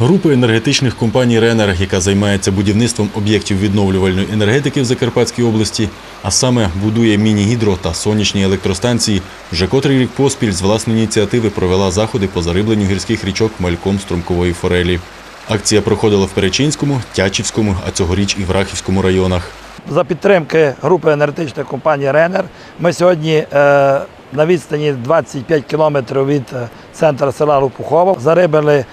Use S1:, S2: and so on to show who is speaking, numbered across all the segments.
S1: Група енергетичних компаній Ренер, яка займається будівництвом об'єктів відновлювальної енергетики в Закарпатській області, а саме будує міні-гідро та сонячні електростанції, вже котрий рік поспіль з власної ініціативи провела заходи по зарибленню гірських річок мальком струмкової форелі. Акція проходила в Перечинському, Тячівському, а цьогоріч і в Рахівському районах.
S2: За підтримки групи енергетичної компанії Ренер ми сьогодні е, на відстані 25 кілометрів від е, центру села Лопухова зарибили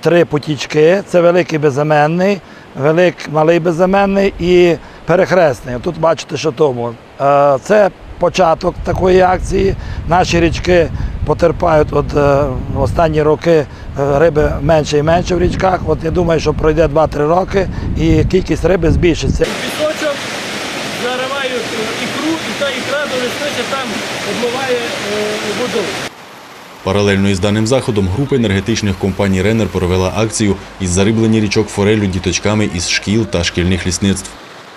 S2: три потічки. Це великий безіменний, велик, малий безіменний і перехресний. Тут бачите, що тому. Е, це початок такої акції. Наші річки потерпають от е, останні роки е, риби менше і менше в річках. От я думаю, що пройде 2-3 роки і кількість риби збільшиться.
S3: пісочок, заривають е, ікру, і та ікра до там обмиває е, воду.
S1: Паралельно із даним заходом група енергетичних компаній Ренер провела акцію із зариблення річок форелю діточками із шкіл та шкільних лісництв.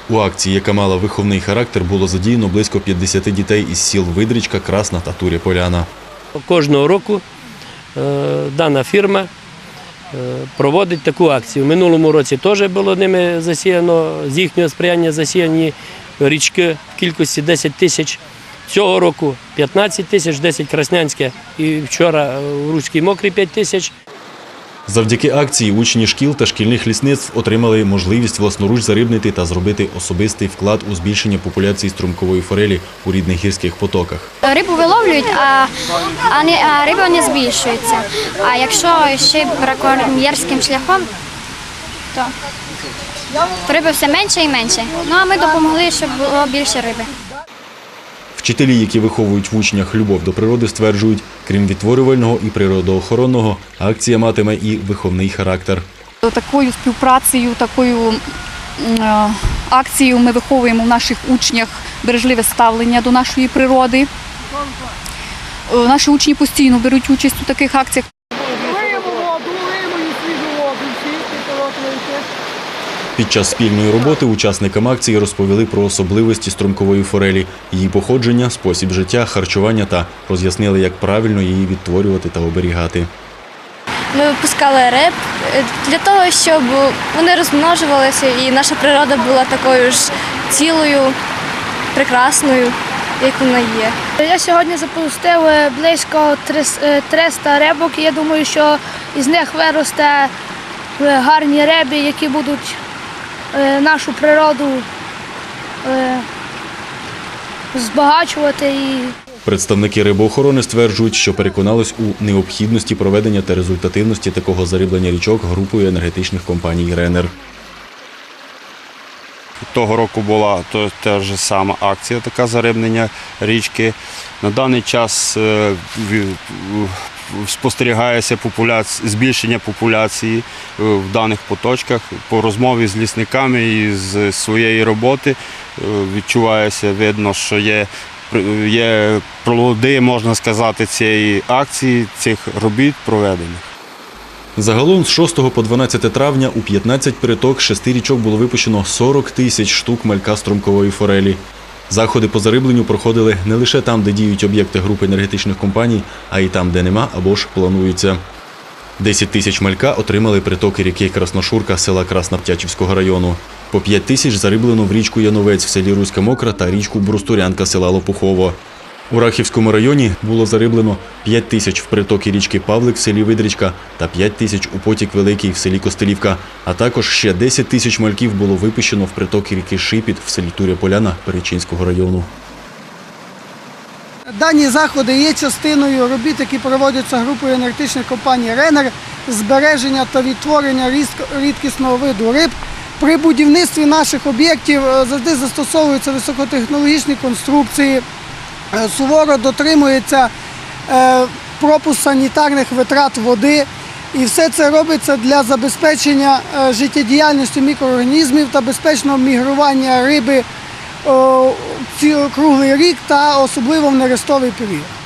S1: У акції, яка мала виховний характер, було задіяно близько 50 дітей із сіл Видричка, Красна та Туря Поляна.
S3: Кожного року е, дана фірма е, проводить таку акцію. В минулому році теж було ними засіяно, з їхнього сприяння засіяні річки в кількості 10 тисяч. Цього року 15 тисяч, 10 Краснянське і вчора е, в Руській Мокрій 5 тисяч.
S1: Завдяки акції учні шкіл та шкільних лісництв отримали можливість власноруч зарибнити та зробити особистий вклад у збільшення популяції струмкової форелі у рідних гірських потоках.
S4: Рибу виловлюють, а, а, не, а риба не збільшується. А якщо ще браконьєрським шляхом, то риби все менше і менше. Ну а ми допомогли, щоб було більше риби.
S1: Вчителі, які виховують в учнях любов до природи, стверджують, крім відтворювального і природоохоронного, акція матиме і виховний характер.
S5: Такою співпрацею, такою е, акцією ми виховуємо в наших учнях бережливе ставлення до нашої природи. Е, Наші учні постійно беруть участь у таких акціях.
S1: Під час спільної роботи учасникам акції розповіли про особливості струмкової форелі, її походження, спосіб життя, харчування та роз'яснили, як правильно її відтворювати та оберігати.
S6: Ми випускали риб е, для того, щоб вони розмножувалися і наша природа була такою ж цілою, прекрасною, як вона є.
S7: Я сьогодні запустив е, близько трис- е, 300 рибок. і Я думаю, що із них виросте е, гарні риби, які будуть нашу природу е, збагачувати і
S1: Представники рибоохорони стверджують, що переконались у необхідності проведення та результативності такого зариблення річок групою енергетичних компаній Ренер.
S8: Того року була то, та ж сама акція, така зарибнення річки. На даний час е, спостерігається популяц... збільшення популяції е, в даних поточках. По розмові з лісниками і з своєї роботи е, відчувається, видно, що є, є плоди, можна сказати, цієї акції, цих робіт проведених.
S1: Загалом з 6 по 12 травня у 15 приток шести річок було випущено 40 тисяч штук малька струмкової форелі. Заходи по зарибленню проходили не лише там, де діють об'єкти групи енергетичних компаній, а й там, де нема або ж планується. 10 тисяч малька отримали притоки ріки Красношурка села Краснаптячівського району. По 5 тисяч зариблено в річку Яновець в селі Руська Мокра та річку Брустурянка села Лопухово. У Рахівському районі було зариблено 5 тисяч в притоки річки Павлик в селі Видричка та 5 тисяч у потік Великий в селі Костелівка, а також ще 10 тисяч мальків було випущено в притоки ріки Шипіт в селі Туря Поляна Перечинського району.
S9: Дані заходи є частиною робіт, які проводяться групою енергетичних компаній Ренер, збереження та відтворення рідкісного виду риб. При будівництві наших об'єктів е, завжди застосовуються високотехнологічні конструкції, суворо дотримується е, пропуск санітарних витрат води. І все це робиться для забезпечення е, життєдіяльності мікроорганізмів та безпечного мігрування риби круглий рік та особливо в нерестовий період.